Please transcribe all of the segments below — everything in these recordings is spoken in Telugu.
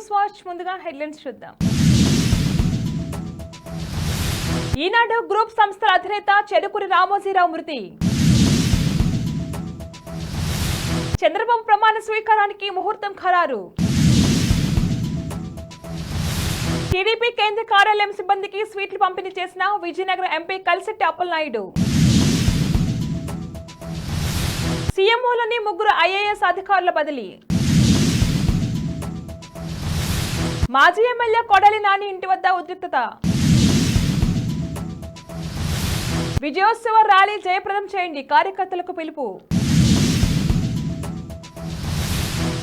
న్యూస్ వాచ్ ముందుగా హెడ్లైన్స్ చూద్దాం. ఈనాడు గ్రూప్ సంస్థల అధినేత చెరుకురి రామోజీరావు మృతి. చంద్రబాబు ప్రమాణ స్వీకారానికి ముహూర్తం ఖరారు. టీడీపీ కేంద్ర కార్యాలయం సిబ్బందికి స్వీట్లు పంపిణీ చేసిన విజయనగరం ఎంపీ కలిసెట్టి అప్పలనాయుడు. సీఎంఓలోని ముగ్గురు ఐఏఎస్ అధికారుల బదిలీ. మాజీ ఎమ్మెల్యే కొడాలి నాని ఇంటి వద్ద ఉద్రిక్తత. విజయోత్సవ ర్యాలీ జయప్రదం చేయండి కార్యకర్తలకు పిలుపు.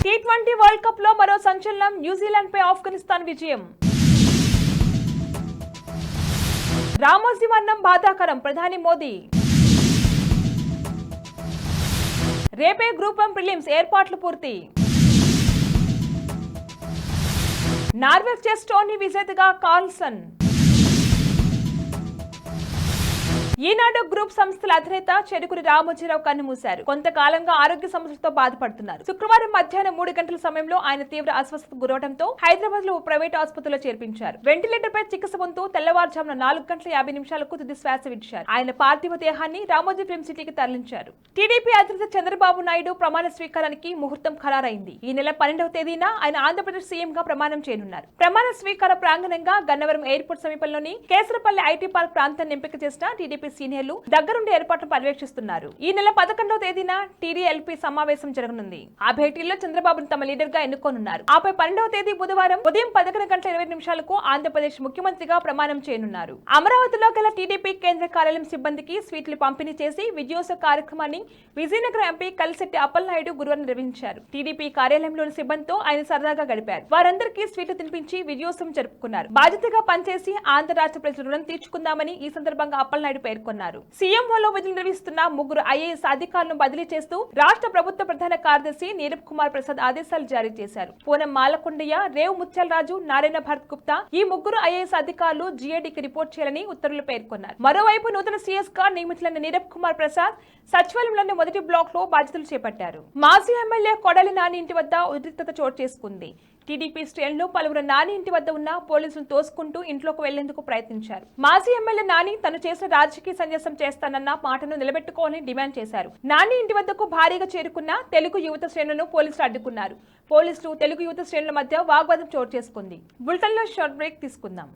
టీ ట్వంటీ వరల్డ్ కప్లో మరో సంచలనం న్యూజిలాండ్ పై ఆఫ్ఘనిస్తాన్ విజయం. రామోజీ మరణం బాధాకరం ప్రధాని మోదీ. రేపే గ్రూప్ వన్ ప్రిలిమ్స్ ఏర్పాట్లు పూర్తి. నార్వే చెస్ టోర్నీ విజేతగా కార్ల్సన్. ఈనాడు గ్రూప్ సంస్థల అధినేత చెరుకురి రామోజీరావు కన్నుమూశారు కొంతకాలంగా ఆరోగ్య సమస్యలతో బాధపడుతున్నారు. శుక్రవారం మధ్యాహ్నం మూడు గంటల సమయంలో ఆయన తీవ్ర అస్వస్థతకు గురవడంతో హైదరాబాద్లో ప్రైవేట్ ఆసుపత్రిలో చేర్పించారు. వెంటిలేటర్ పై చికిత్స పొందుతూ తెల్లవారుజామున నాలుగు గంటల యాభై నిమిషాలకు తుది శ్వాస విడిచారు. ఆయన పార్థివ దేహాన్ని రామోజీ ఫిల్మ్ సిటీకి తరలించారు. టీడీపీ అధినేత చంద్రబాబు నాయుడు ప్రమాణ స్వీకారానికి ముహూర్తం ఖరారైంది. ఈ నెల పన్నెండవ తేదీన ఆయన ఆంధ్రప్రదేశ్ సీఎం గా ప్రమాణం చేయనున్నారు. ప్రమాణ స్వీకార ప్రాంగణంగా గన్నవరం ఎయిర్పోర్ట్ సమీపంలోని కేసరపల్లి ఐటీ పార్క్ ప్రాంతాన్ని ఎంపిక చేసిన టీడీపీ సీనియర్లు దగ్గరుండి ఏర్పాట్లు పర్యవేక్షిస్తున్నారు. ఈ నెల పదకొండవ తేదీన టీడీఎల్పీ సమావేశం జరగనుంది. ఆ భేటీలో చంద్రబాబును తమ లీడర్గా ఎన్నుకోనున్నారు. ఆపై పన్నెండవ తేదీ బుధవారం ఉదయం పదకొండు గంటల ఇరవై నిమిషాలకు ఆంధ్రప్రదేశ్ ముఖ్యమంత్రిగా ప్రమాణం చేయనున్నారు. అమరావతిలో గల టీడీపీ కేంద్ర కార్యాలయం సిబ్బందికి స్వీట్లు పంపిణీ చేసి విజయోత్సవ కార్యక్రమాన్ని విజయనగరం ఎంపీ కలిశెట్టి అప్పలనాయుడు గురువారం నిర్వహించారు. టీడీపీ కార్యాలయంలోని సిబ్బందితో ఆయన సరదాగా గడిపారు. వారందరికీ స్వీట్లు తినిపించి విజయోత్సవం జరుపుకున్నారు. బాధ్యతగా పనిచేసి ఆంధ్ర రాష్ట్ర ప్రజల రుణం తీర్చుకుందామని ఈ సందర్భంగా అప్పలనాయుడు పేర్కొన్నారు. సీఎంఓలో విధులు నిర్వహిస్తున్న ముగ్గురు ఐఏఎస్ అధికారులను బదిలీ చేస్తూ రాష్ట్ర ప్రభుత్వ ప్రధాన కార్యదర్శి నీరబ్ కుమార్ ప్రసాద్ ఆదేశాలు జారీ చేశారు. పూనం మాలకొండయ్య రేవ్ ముత్యాలరాజు నారాయణ భరత్ గుప్తా ఈ ముగ్గురు ఐఏఎస్ అధికారులు జీఏడీకి రిపోర్ట్ చేయాలని ఉత్తర్వులు పేర్కొన్నారు. మరోవైపు నూతన సీఎస్గా నియమితులైన నీరబ్ కుమార్ ప్రసాద్ సచివాలయంలోని మొదటి బ్లాక్లో బాధ్యతలు చేపట్టారు. మాజీ ఎమ్మెల్యే కొడాలి నాని ఇంటి వద్ద ఉద్రిక్తత చోటు చేసుకుంది. టీడీపీ శ్రేణులు పలువురు నాని ఇంటి వద్ద ఉన్న పోలీసులను తోసుకుంటూ ఇంట్లోకి వెళ్ళేందుకు ప్రయత్నించారు. మాజీ ఎమ్మెల్యే నాని తను చేసిన రాజకీయ సన్యాసం చేస్తానన్న మాటను నిలబెట్టుకోవాలని డిమాండ్ చేశారు. నాని ఇంటి వద్దకు భారీగా చేరుకున్న తెలుగు యువత శ్రేణులను పోలీసులు అడ్డుకున్నారు. పోలీసులు తెలుగు యువత శ్రేణుల మధ్య వాగ్వాదం చోటు చేసుకుంది. బులెటిన్లో షార్ట్ బ్రేక్ తీసుకుందాం.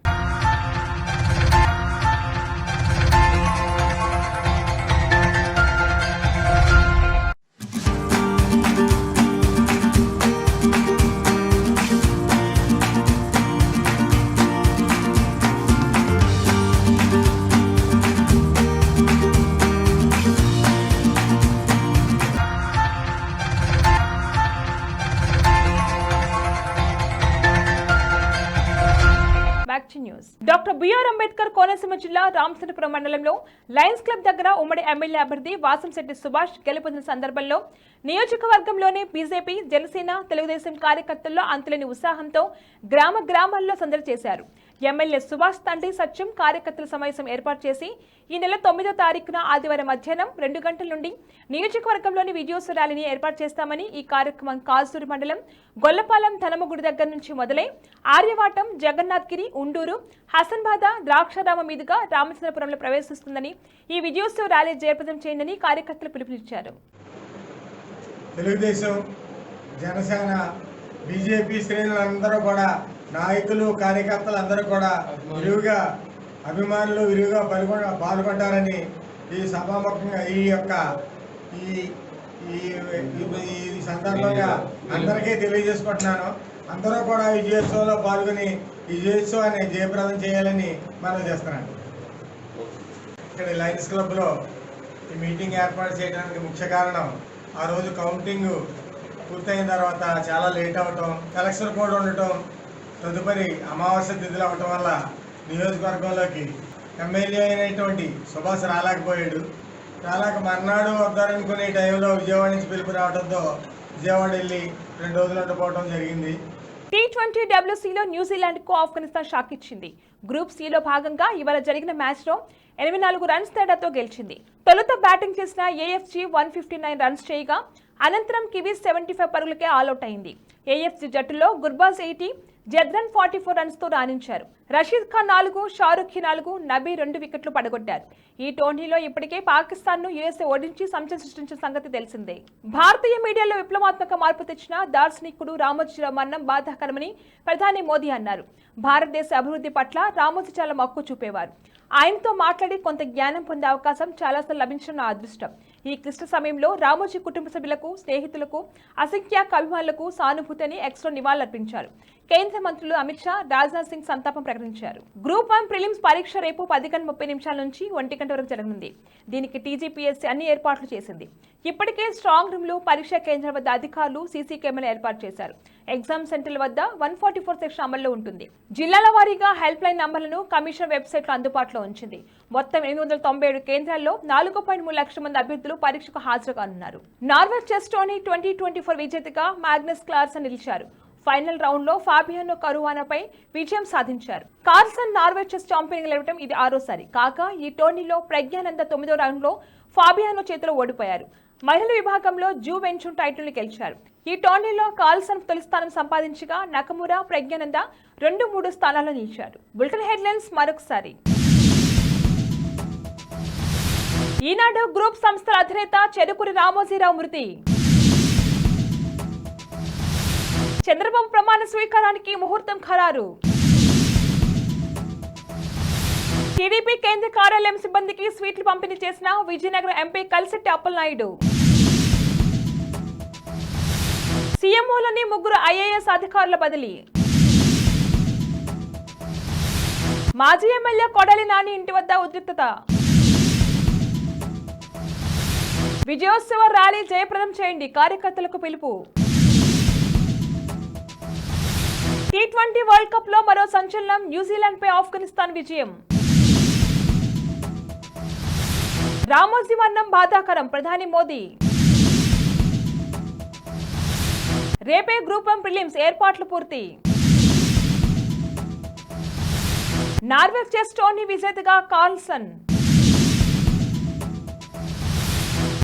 కోనసీమ జిల్లా రామచంద్రపురం మండలంలో లయన్స్ క్లబ్ దగ్గర ఉమ్మడి ఎమ్మెల్యే అభ్యర్థి వాసంశెట్టి సుభాష్ గెలుపొందిన సందర్భంలో నియోజకవర్గంలోని బీజేపీ జనసేన తెలుగుదేశం కార్యకర్తల్లో అంతులేని ఉత్సాహంతో గ్రామ గ్రామాల్లో సందడి చేశారు. ఎమ్మెల్యే సుభాష్ తండ్రి సత్యం కార్యకర్తల సమావేశం ఏర్పాటు చేసి ఈ నెల తొమ్మిదో తారీఖున ఆదివారం మధ్యాహ్నం రెండు గంటల నుండి నియోజకవర్గంలోని విజయోత్సవ ర్యాలీని ఏర్పాటు చేస్తామని ఈ కార్యక్రమం కాజూరు మండలం గొల్లపాలెం ధనమగుడి దగ్గర నుంచి మొదలై ఆర్యవాటం జగన్నాథ్గిరి ఉండూరు హసన్బాద ద్రాక్షారామ మీదుగా రామచంద్రపురంలో ప్రవేశిస్తుందని ఈ విజయోత్సవ ర్యాలీ జయప్రదం చేయండి కార్యకర్తలు పిలుపునిచ్చారు. తెలుగుదేశం జనసేన బీజేపీ శ్రేణులందరూ కూడా నాయకులు కార్యకర్తలు అందరూ కూడా విరివిగా అభిమానులు విరివిగా పాల్గొ పాల్గొంటారని ఈ సభాముఖంగా ఈ యొక్క ఈ ఈ సందర్భంగా అందరికీ తెలియజేసుకుంటున్నాను. అందరూ కూడా విజయోత్సవంలో పాల్గొని విజయోత్సవాన్ని జయప్రదం చేయాలని మనం చేస్తున్నాను ఇక్కడ లయన్స్ క్లబ్లో ఈ మీటింగ్ ఏర్పాటు చేయడానికి ముఖ్య కారణం ఆ రోజు కౌంటింగ్ పూర్తయిన తర్వాత చాలా లేట్ అవ్వటం కలెక్టర్ కోడ్ ఉండటం తదుపరి అమావాస్య తిథులు అవ్వటం వల్ల నియోజకవర్గంలోకి ఎమ్మెల్యే అయినటువంటి సుభాష్ రాలేకపోయాడు. రాలేక మర్నాడు వద్దారనుకునే టైంలో విజయవాడ నుంచి పిలుపు రావడంతో విజయవాడ వెళ్ళి రెండు రోజులు ఉండిపోవడం జరిగింది. టీ ట్వంటీ డబ్ల్యూసీలో న్యూజిలాండ్కు ఆఫ్ఘనిస్తాన్ షాక్ ఇచ్చింది. గ్రూప్ సిలో భాగంగా ఇవాళ జరిగిన మ్యాచ్లో ఎనభై నాలుగు రన్స్ తేడాతో గెలిచింది. తొలుత బ్యాటింగ్ చేసిన AFG one fifty nine runs చేయగా అనంతరం కివీస్ సెవెంటీ ఫైవ్ పరుగులకే ఆల్అౌట్ అయింది. ఏఎఫ్సి జట్టులో Gurbaz eighty Zadran forty four రన్స్తో రాణించారు. రషీద్ ఖాన్ నాలుగు షారుఖ్ నాలుగు నబీ రెండు వికెట్లు పడగొట్టారు. ఈ టోర్నీలో ఇప్పటికే పాకిస్తాన్ను యుఎస్ఏ ఓడించి సంచలనం సృష్టించిన సంగతి తెలిసిందే. భారతీయ మీడియాలో విప్లవాత్మక మార్పు తెచ్చిన దార్శనికుడు రామోజీరావు మరణం బాధాకరమని ప్రధాని మోదీ అన్నారు. భారతదేశ అభివృద్ధి పట్ల రామోజీ చాలా మక్కువ చూపేవారు. ఆయనతో మాట్లాడి కొంత జ్ఞానం పొందే అవకాశం చాలాసార్లు లభించడం నా అదృష్టం. ఈ క్లిష్ట సమయంలో రామోజీ కుటుంబ సభ్యులకు స్నేహితులకు అసంఖ్యాక అభిమానులకు సానుభూతిని ఎక్స్లో నివాళులర్పించారు. కేంద్ర మంత్రులు అమిత్ షా రాజ్నాథ్ సింగ్ సంతాపం ప్రకటించారు. గ్రూప్ వన్ ప్రిలిమ్స్ పరీక్ష రేపు పది గంట ముప్పై నిమిషాల నుంచి ఒంటి గంట వరకు జరగనుంది. దీనికి టీజీపీఎస్సీ అన్ని ఏర్పాట్లు చేసింది. ఇప్పటికే స్ట్రాంగ్ రూమ్లు పరీక్షా కేంద్రం వద్ద అధికారులు సీసీ కెమెరా ఏర్పాటు చేశారు. ఎగ్జామ్ సెంటర్ల వద్ద వన్ ఫార్టీ ఫోర్ సెక్షన్ అమల్లో ఉంటుంది. జిల్లాల వారీగా హెల్ప్ లైన్ నంబర్లను కమిషన్ వెబ్సైట్లో అందుబాటులో ఉంచింది. మొత్తం ఎనిమిది వందల తొంభై ఏడు కేంద్రాల్లో నాలుగు పాయింట్ మూడు లక్షల మంది అభ్యర్థులు పరీక్షకు హాజరు కానున్నారు. చెస్టోని chess Tony twenty twenty four విజేతగా మ్యాగ్నస్ క్లార్సన్ నిలిచారు. ఫైనల్ రౌండ్లో ఫాబియానో కరువానాపై విజయం సాధించారు. కార్సన్ నార్వే చెస్ ఛాంపియన్ గెలవడం ఇది ఆరోసారి. కాగా ఈ టోర్నీలో ప్రజ్ఞానంద తొమ్మిదో రౌండ్లో ఫాబియానో చేతిలో ఓడిపోయారు. మహిళల విభాగంలో జూ వెంచున్ టైటిల్ని గెలిచారు. ఈ టోర్నీలో కాల్సన్ తొలి స్థానం సంపాదించగా నకమురా ప్రజ్ఞానంద రెండు మూడు స్థానాల్లో నిలిచారు. బులెటిన్ హెడ్లైన్స్ మరొకసారి. ఈనాడు గ్రూప్ సంస్థల అధినేత చెరుకురి రామోజీరావు మృతి. చంద్రబాబు ప్రమాణ స్వీకారానికి ముహూర్తం ఖరారు. టీడీపీ కేంద్ర కార్యాలయం సిబ్బందికి స్వీట్లు పంపిణీ చేసిన విజయనగరం ఎంపీ కలిసెట్టి అప్పలనాయుడు. సీఎంఓలోని ముగ్గురు ఐఏఎస్ అధికారుల బదిలీ. మాజీ ఎమ్మెల్యే కొడాలి నాని ఇంటి వద్ద ఉద్రిక్తత. విజయోత్సవ ర్యాలీ జయప్రదం చేయండి కార్యకర్తలకు పిలుపు. టీ ట్వంటీ వరల్డ్ కప్లో మరో సంచలనం న్యూజిలాండ్ పై ఆఫ్ఘనిస్తాన్ విజయం. రామోజీ మరణం బాధాకరం ప్రధాని మోదీ. రేపే గ్రూప్ వన్ ప్రిలిమ్స్ ఏర్పాట్లు పూర్తి. నార్వే చెస్ టోర్నీ విజేతగా కార్ల్సన్.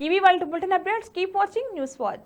ఇవి వాళ్ళ bulletin updates. Keep watching news watch.